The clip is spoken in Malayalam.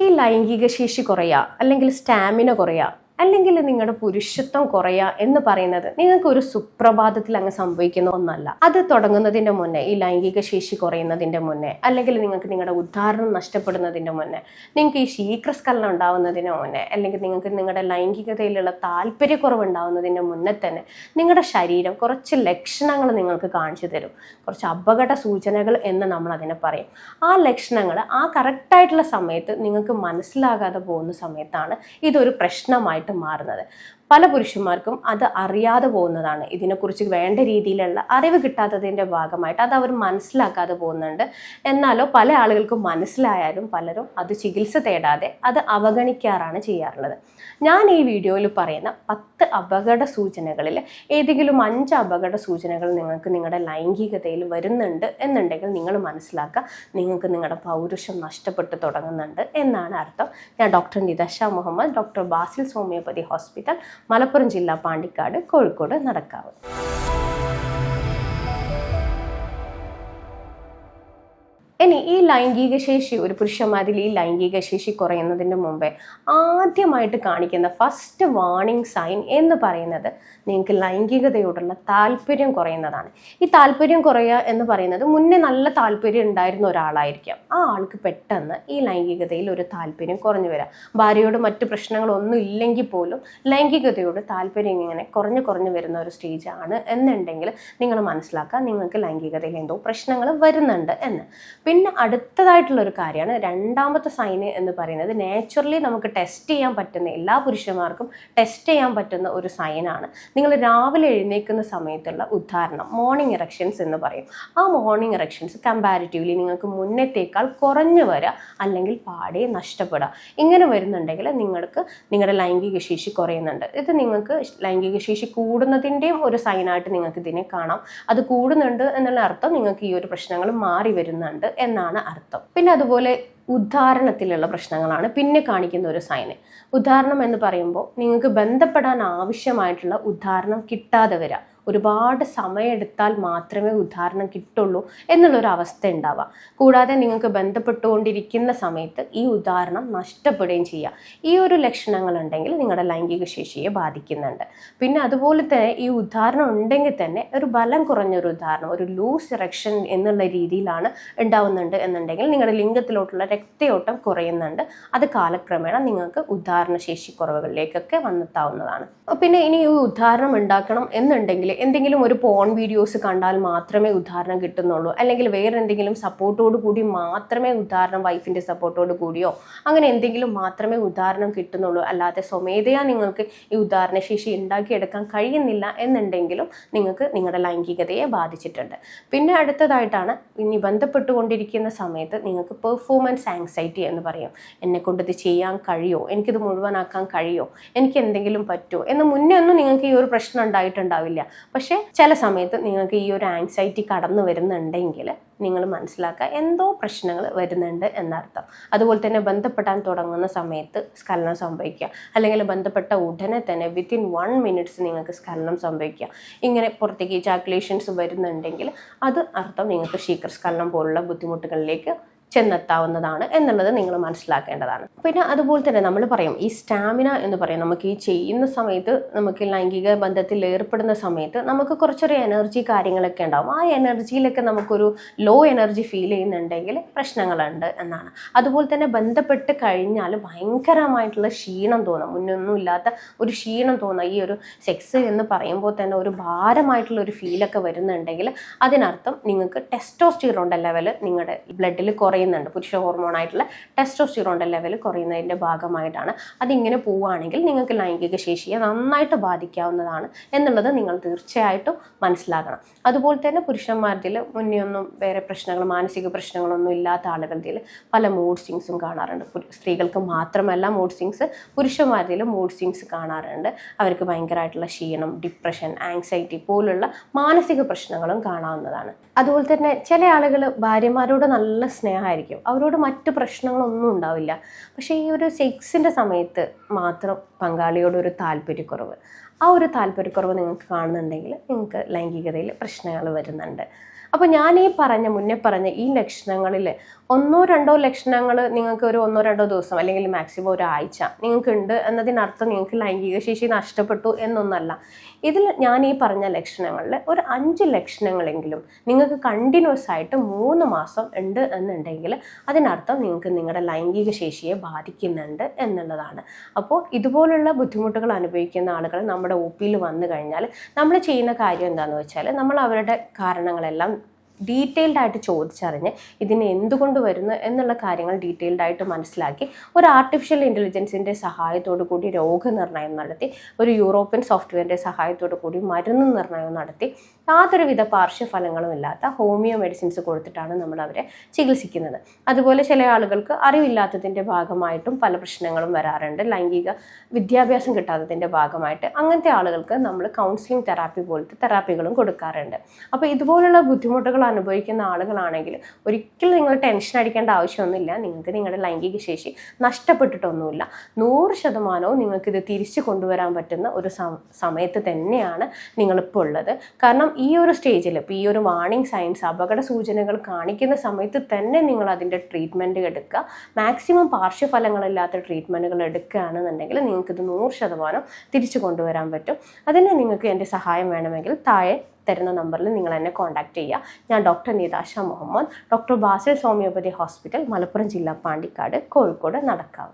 ഈ ലൈംഗിക ശേഷി കുറയുക അല്ലെങ്കിൽ സ്റ്റാമിന കുറയുക അല്ലെങ്കിൽ നിങ്ങളുടെ പുരുഷത്വം കുറയുക എന്ന് പറയുന്നത് നിങ്ങൾക്ക് ഒരു സുപ്രഭാതത്തിൽ അങ്ങ് സംഭവിക്കുന്ന ഒന്നല്ല. അത് തുടങ്ങുന്നതിന്റെ മുന്നേ ഈ ലൈംഗിക ശേഷി കുറയുന്നതിന്റെ മുന്നേ അല്ലെങ്കിൽ നിങ്ങൾക്ക് നിങ്ങളുടെ ഉദ്ധാരണം നഷ്ടപ്പെടുന്നതിന്റെ മുന്നേ നിങ്ങൾക്ക് ഈ ശീക്രസ്കലനം ഉണ്ടാവുന്നതിന് മുന്നേ അല്ലെങ്കിൽ നിങ്ങൾക്ക് നിങ്ങളുടെ ലൈംഗികതയിലുള്ള താല്പര്യക്കുറവ് ഉണ്ടാവുന്നതിന് മുന്നേ തന്നെ നിങ്ങളുടെ ശരീരം കുറച്ച് ലക്ഷണങ്ങൾ നിങ്ങൾക്ക് കാണിച്ചു തരും. കുറച്ച് അപകട സൂചനകൾ എന്ന് നമ്മൾ അതിനെ പറയും. ആ ലക്ഷണങ്ങൾ ആ കറക്റ്റായിട്ടുള്ള സമയത്ത് നിങ്ങൾക്ക് മനസ്സിലാകാതെ പോകുന്ന സമയത്താണ് ഇതൊരു പ്രശ്നമായിട്ട് മാറുന്നത് പല പുരുഷന്മാർക്കും അത് അറിയാതെ പോകുന്നതാണ്. ഇതിനെക്കുറിച്ച് വേണ്ട രീതിയിലുള്ള അറിവ് കിട്ടാത്തതിന്റെ ഭാഗമായിട്ട് അത് അവർ മനസ്സിലാക്കാതെ പോകുന്നുണ്ട്. എന്നാലോ പല ആളുകൾക്കും മനസ്സിലായാലും പലരും അത് ചികിത്സ തേടാതെ അത് അവഗണിക്കാറാണ് ചെയ്യാറുള്ളത്. ഞാൻ ഈ വീഡിയോയിൽ പറയുന്ന പത്ത് അപകട സൂചനകളിൽ ഏതെങ്കിലും അഞ്ച് അപകട സൂചനകൾ നിങ്ങൾക്ക് നിങ്ങളുടെ ലൈംഗികതയിൽ വരുന്നുണ്ട് എന്നുണ്ടെങ്കിൽ നിങ്ങൾ മനസ്സിലാക്കുക. നിങ്ങൾക്ക് നിങ്ങളുടെ പൗരുഷം നഷ്ടപ്പെട്ടു തുടങ്ങുന്നുണ്ട് എന്നാണ് അർത്ഥം. ഞാൻ doctor Nitasha Muhammad doctor Basil homeopathy hospital Malappuram ജില്ല പാണ്ടിക്കാട് കോഴിക്കോട് നടക്കാവ്. ഇനി ഈ ലൈംഗിക ശേഷി ഒരു പുരുഷന്മാരിൽ ഈ ലൈംഗിക ശേഷി കുറയുന്നതിന് മുമ്പേ ആദ്യമായിട്ട് കാണിക്കുന്ന ഫസ്റ്റ് വാർണിംഗ് സൈൻ എന്ന് പറയുന്നത് നിങ്ങൾക്ക് ലൈംഗികതയോടുള്ള താല്പര്യം കുറയുന്നതാണ്. ഈ താല്പര്യം കുറയുക എന്ന് പറയുന്നത് മുന്നേ നല്ല താല്പര്യം ഉണ്ടായിരുന്ന ഒരാളായിരിക്കാം. ആ ആൾക്ക് പെട്ടെന്ന് ഈ ലൈംഗികതയിൽ ഒരു താല്പര്യം കുറഞ്ഞു വരാം. ഭാര്യയോട് മറ്റു പ്രശ്നങ്ങളൊന്നും ഇല്ലെങ്കിൽ പോലും ലൈംഗികതയോട് താല്പര്യം ഇങ്ങനെ കുറഞ്ഞു കുറഞ്ഞു വരുന്ന ഒരു സ്റ്റേജാണ് എന്നുണ്ടെങ്കിൽ നിങ്ങൾ മനസ്സിലാക്കുക നിങ്ങൾക്ക് ലൈംഗികതയിൽ എന്തോ പ്രശ്നങ്ങൾ വരുന്നുണ്ട് എന്ന്. പിന്നെ അടുത്തതായിട്ടുള്ള ഒരു കാര്യമാണ് രണ്ടാമത്തെ സൈന് എന്ന് പറയുന്നത് നാച്ചുറലി നമുക്ക് ടെസ്റ്റ് ചെയ്യാൻ പറ്റുന്ന എല്ലാ പുരുഷന്മാർക്കും ടെസ്റ്റ് ചെയ്യാൻ പറ്റുന്ന ഒരു സൈനാണ് നിങ്ങൾ രാവിലെ എഴുന്നേൽക്കുന്ന സമയത്തുള്ള ഉദാഹരണം മോർണിംഗ് ഇറക്ഷൻസ് എന്ന് പറയും. ആ മോർണിംഗ് ഇറക്ഷൻസ് കമ്പാരിറ്റീവ്ലി നിങ്ങൾക്ക് മുന്നത്തേക്കാൾ കുറഞ്ഞു വരിക അല്ലെങ്കിൽ പാടെ നഷ്ടപ്പെടുക ഇങ്ങനെ വരുന്നുണ്ടെങ്കിൽ നിങ്ങൾക്ക് നിങ്ങളുടെ ലൈംഗിക ശേഷി കുറയുന്നുണ്ട്. ഇത് നിങ്ങൾക്ക് ലൈംഗിക ശേഷി കൂടുന്നതിന്റെയും ഒരു സൈനായിട്ട് നിങ്ങൾക്ക് ഇതിനെ കാണാം. അത് കൂടുന്നുണ്ട് എന്നുള്ള അർത്ഥം നിങ്ങൾക്ക് ഈ ഒരു പ്രശ്നങ്ങൾ മാറി വരുന്നുണ്ട്. എന്നാണ് അർത്ഥം. പിന്നെ അതുപോലെ ഉദാഹരണത്തിലുള്ള പ്രശ്നങ്ങളാണ്. പിന്നെ കാണിക്കുന്ന ഒരു സൈന് ഉദാഹരണം എന്ന് പറയുമ്പോൾ നിങ്ങൾക്ക് ബന്ധപ്പെടാൻ ആവശ്യമായിട്ടുള്ള ഉദാഹരണം കിട്ടാതെ വരിക ഒരുപാട് സമയമെടുത്താൽ മാത്രമേ ഉദാഹരണം കിട്ടുള്ളൂ എന്നുള്ളൊരു അവസ്ഥ ഉണ്ടാവുക കൂടാതെ നിങ്ങൾക്ക് ബന്ധപ്പെട്ടുകൊണ്ടിരിക്കുന്ന സമയത്ത് ഈ ഉദാഹരണം നഷ്ടപ്പെടുകയും ചെയ്യുക ഈ ഒരു ലക്ഷണങ്ങൾ ഉണ്ടെങ്കിൽ നിങ്ങളുടെ ലൈംഗിക ശേഷിയെ ബാധിക്കുന്നുണ്ട്. പിന്നെ അതുപോലെ തന്നെ ഈ ഉദാഹരണം ഉണ്ടെങ്കിൽ തന്നെ ഒരു ബലം കുറഞ്ഞൊരു ഉദാഹരണം ഒരു ലൂസ് ഇറക്ഷൻ എന്നുള്ള രീതിയിലാണ് ഉണ്ടാവുന്നുണ്ട് എന്നുണ്ടെങ്കിൽ നിങ്ങളുടെ ലിംഗത്തിലോട്ടുള്ള രക്തയോട്ടം കുറയുന്നുണ്ട്. അത് കാലക്രമേണ നിങ്ങൾക്ക് ഉദാഹരണ ശേഷി കുറവുകളിലേക്കൊക്കെ വന്നെത്താവുന്നതാണ്. പിന്നെ ഇനി ഈ ഉദാഹരണം ഉണ്ടാക്കണം എന്നുണ്ടെങ്കിൽ എന്തെങ്കിലും ഒരു പോൺ വീഡിയോസ് കണ്ടാൽ മാത്രമേ ഉദാഹരണം കിട്ടുന്നുള്ളൂ. അല്ലെങ്കിൽ വേറെ എന്തെങ്കിലും സപ്പോർട്ടോട് കൂടി മാത്രമേ ഉദാഹരണം വൈഫിന്റെ സപ്പോർട്ടോട് കൂടിയോ അങ്ങനെ എന്തെങ്കിലും മാത്രമേ ഉദാഹരണം കിട്ടുന്നുള്ളൂ. അല്ലാതെ സ്വമേധയാ നിങ്ങൾക്ക് ഈ ഉദാഹരണ ശേഷി ഉണ്ടാക്കിയെടുക്കാൻ കഴിയുന്നില്ല എന്നുണ്ടെങ്കിലും നിങ്ങൾക്ക് നിങ്ങളുടെ ലൈംഗികതയെ ബാധിച്ചിട്ടുണ്ട്. പിന്നെ അടുത്തതായിട്ടാണ് ഇനി ബന്ധപ്പെട്ടുകൊണ്ടിരിക്കുന്ന സമയത്ത് നിങ്ങൾക്ക് പെർഫോമൻസ് ആങ്സൈറ്റി എന്ന് പറയും. എന്നെ കൊണ്ടിത് ചെയ്യാൻ കഴിയോ? എനിക്കിത് മുഴുവനാക്കാൻ കഴിയോ? എനിക്ക് എന്തെങ്കിലും പറ്റുമോ എന്ന് മുന്നേ ഒന്നും നിങ്ങൾക്ക് ഈ ഒരു പ്രശ്നം ഉണ്ടായിട്ടുണ്ടാവില്ല. പക്ഷേ ചില സമയത്ത് നിങ്ങൾക്ക് ഈ ഒരു ആങ്സൈറ്റി കടന്നു വരുന്നുണ്ടെങ്കിൽ നിങ്ങൾ മനസ്സിലാക്കുക എന്തോ പ്രശ്നങ്ങൾ വരുന്നുണ്ട് എന്നർത്ഥം. അതുപോലെ തന്നെ ബന്ധപ്പെടാൻ തുടങ്ങുന്ന സമയത്ത് സ്ഖലനം സംഭവിക്കുക. അല്ലെങ്കിൽ ബന്ധപ്പെട്ട ഉടനെ തന്നെ വിത്തിൻ വൺ മിനിറ്റ്സ് നിങ്ങൾക്ക് സ്ഖലനം സംഭവിക്കുക. ഇങ്ങനെ പുറത്തേക്ക് ജാക്കുലേഷൻസ് വരുന്നുണ്ടെങ്കിൽ അത് അർത്ഥം നിങ്ങൾക്ക് ശീഘ്രസ്ഖലനം പോലുള്ള ബുദ്ധിമുട്ടുകളിലേക്ക് ചെന്നെത്താവുന്നതാണ് എന്നുള്ളത് നിങ്ങൾ മനസ്സിലാക്കേണ്ടതാണ്. പിന്നെ അതുപോലെ തന്നെ നമ്മൾ പറയും ഈ സ്റ്റാമിന എന്ന് പറയും നമുക്ക് ഈ ചെയ്യുന്ന സമയത്ത് നമുക്ക് ലൈംഗിക ബന്ധത്തിൽ ഏർപ്പെടുന്ന സമയത്ത് നമുക്ക് കുറച്ചൊരു എനർജി കാര്യങ്ങളൊക്കെ ഉണ്ടാവും. ആ എനർജിയിലൊക്കെ നമുക്കൊരു ലോ എനർജി ഫീൽ ചെയ്യുന്നുണ്ടെങ്കിൽ പ്രശ്നങ്ങളുണ്ട് എന്നാണ്. അതുപോലെ തന്നെ ബന്ധപ്പെട്ട് കഴിഞ്ഞാൽ ഭയങ്കരമായിട്ടുള്ള ക്ഷീണം തോന്നും. മുന്നൊന്നും ഇല്ലാത്ത ഒരു ക്ഷീണം തോന്നുക ഈ ഒരു സെക്സ് എന്ന് പറയുമ്പോൾ തന്നെ ഒരു ഭാരമായിട്ടുള്ള ഒരു ഫീലൊക്കെ വരുന്നുണ്ടെങ്കിൽ അതിനർത്ഥം നിങ്ങൾക്ക് ടെസ്റ്റോസ്റ്റിറോണിന്റെ ലെവൽ നിങ്ങളുടെ ബ്ലഡിൽ കുറയുന്നുണ്ട്. പുരുഷ ഹോർമോൺ ആയിട്ടുള്ള ടെസ്റ്റോസ്റ്റിറോണിന്റെ ലെവൽ കുറയുന്നതിന്റെ ഭാഗമായിട്ടാണ്. അതിങ്ങനെ പോവുകയാണെങ്കിൽ നിങ്ങൾക്ക് ലൈംഗിക ശേഷിയെ നന്നായിട്ട് ബാധിക്കാവുന്നതാണ് എന്നുള്ളത് നിങ്ങൾ തീർച്ചയായിട്ടും മനസ്സിലാക്കണം. അതുപോലെ തന്നെ പുരുഷന്മാരിൽ ഒന്നും വേറെ പ്രശ്നങ്ങൾ മാനസിക പ്രശ്നങ്ങളൊന്നും ഇല്ലാത്ത ആളുകളുടെ പല മൂഡ് സ്വിങ്സും കാണാറുണ്ട്. സ്ത്രീകൾക്ക് മാത്രമല്ല മൂഡ് സ്വിങ്സ് പുരുഷന്മാരിൽ മൂഡ് സ്വിങ്സ് കാണാറുണ്ട്. അവർക്ക് ഭയങ്കരമായിട്ടുള്ള ക്ഷീണം ഡിപ്രഷൻ ആങ്സൈറ്റി പോലുള്ള മാനസിക പ്രശ്നങ്ങളും കാണാവുന്നതാണ്. അതുപോലെ തന്നെ ചില ആളുകൾ ഭാര്യമാരോട് നല്ല സ്നേഹമായിരിക്കും അവരോട് മറ്റു പ്രശ്നങ്ങളൊന്നും ഉണ്ടാവില്ല. പക്ഷേ ഈ ഒരു സെക്സിന്റെ സമയത്ത് മാത്രം പങ്കാളിയോട് ഒരു താല്പര്യക്കുറവ്. ആ ഒരു താല്പര്യക്കുറവ് നിങ്ങൾക്ക് കാണുന്നുണ്ടെങ്കിൽ നിങ്ങൾക്ക് ലൈംഗികതയിൽ പ്രശ്നങ്ങൾ വരുന്നുണ്ട്. അപ്പോൾ ഞാൻ ഈ പറഞ്ഞ മുന്നേ പറഞ്ഞ ഈ ലക്ഷണങ്ങളിൽ ഒന്നോ രണ്ടോ ലക്ഷണങ്ങൾ നിങ്ങൾക്ക് ഒരു ഒന്നോ രണ്ടോ ദിവസം അല്ലെങ്കിൽ മാക്സിമം ഒരാഴ്ച നിങ്ങൾക്ക് ഉണ്ട് എന്നതിനർത്ഥം നിങ്ങൾക്ക് ലൈംഗിക ശേഷി നഷ്ടപ്പെട്ടു എന്നൊന്നല്ല. ഇതിൽ ഞാൻ ഈ പറഞ്ഞ ലക്ഷണങ്ങളിൽ ഒരു അഞ്ച് ലക്ഷണങ്ങളെങ്കിലും നിങ്ങൾക്ക് കണ്ടിന്യൂസ് ആയിട്ട് മൂന്ന് മാസം ഉണ്ട് എന്നുണ്ടെങ്കിൽ അതിനർത്ഥം നിങ്ങൾക്ക് നിങ്ങളുടെ ലൈംഗിക ശേഷിയെ ബാധിക്കുന്നുണ്ട് എന്നുള്ളതാണ്. അപ്പോൾ ഇതുപോലുള്ള ബുദ്ധിമുട്ടുകൾ അനുഭവിക്കുന്ന ആളുകൾ നമ്മുടെ ഒ പിയിൽ വന്നു കഴിഞ്ഞാൽ നമ്മൾ ചെയ്യുന്ന കാര്യം എന്താണെന്ന് വെച്ചാൽ നമ്മൾ അവരുടെ കാരണങ്ങളെല്ലാം ഡീറ്റെയിൽഡ് ആയിട്ട് ചോദിച്ചറിഞ്ഞ് ഇതിന് എന്തുകൊണ്ട് വരുന്നു എന്നുള്ള കാര്യങ്ങൾ ഡീറ്റെയിൽഡ് ആയിട്ട് മനസ്സിലാക്കി ഒരു ആർട്ടിഫിഷ്യൽ ഇന്റലിജൻസിന്റെ സഹായത്തോടു കൂടി രോഗനിർണയം നടത്തി ഒരു യൂറോപ്യൻ സോഫ്റ്റ്വെയറിന്റെ സഹായത്തോടു കൂടി മരുന്ന് നിർണയം നടത്തി യാതൊരുവിധ പാർശ്വഫലങ്ങളും ഇല്ലാത്ത ഹോമിയോ മെഡിസിൻസ് കൊടുത്തിട്ടാണ് നമ്മൾ അവരെ ചികിത്സിക്കുന്നത്. അതുപോലെ ചില ആളുകൾക്ക് അറിവില്ലാത്തതിന്റെ ഭാഗമായിട്ടും പല പ്രശ്നങ്ങളും വരാറുണ്ട്. ലൈംഗിക വിദ്യാഭ്യാസം കിട്ടാത്തതിന്റെ ഭാഗമായിട്ട് അങ്ങനത്തെ ആളുകൾക്ക് നമ്മൾ കൗൺസിലിംഗ് തെറാപ്പി പോലത്തെ തെറാപ്പികളും കൊടുക്കാറുണ്ട്. അപ്പോൾ ഇതുപോലുള്ള ബുദ്ധിമുട്ടുകൾ അനുഭവിക്കുന്ന ആളുകളാണെങ്കിൽ ഒരിക്കലും നിങ്ങൾ ടെൻഷൻ അടിക്കേണ്ട ആവശ്യമൊന്നുമില്ല. നിങ്ങൾക്ക് നിങ്ങളുടെ ലൈംഗിക ശേഷി നഷ്ടപ്പെട്ടിട്ടൊന്നുമില്ല. നൂറ് ശതമാനവും നിങ്ങൾക്കിത് തിരിച്ചു കൊണ്ടുവരാൻ പറ്റുന്ന ഒരു സമയത്ത് തന്നെയാണ് നിങ്ങളിപ്പോൾ ഉള്ളത്. കാരണം ഈ ഒരു സ്റ്റേജിൽ ഇപ്പോൾ ഈ ഒരു വാർണിംഗ് സയൻസ് അപകട സൂചനകൾ കാണിക്കുന്ന സമയത്ത് തന്നെ നിങ്ങൾ അതിന്റെ ട്രീറ്റ്മെന്റ് എടുക്കുക. മാക്സിമം പാർശ്വഫലങ്ങളില്ലാത്ത ട്രീറ്റ്മെന്റുകൾ എടുക്കുകയാണെന്നുണ്ടെങ്കിൽ നിങ്ങൾക്കിത് നൂറ് ശതമാനം തിരിച്ചു കൊണ്ടുവരാൻ പറ്റും. അതിന് നിങ്ങൾക്ക് എന്റെ സഹായം വേണമെങ്കിൽ താഴെ തരുന്ന നമ്പറിൽ നിങ്ങൾ എന്നെ കോൺടാക്ട് ചെയ്യുക. ഞാൻ doctor Nitasha Muhammad doctor Basil homeopathy hospital Malappuram ജില്ല പാണ്ടിക്കാട് കോഴിക്കോട് നടക്കാവ്.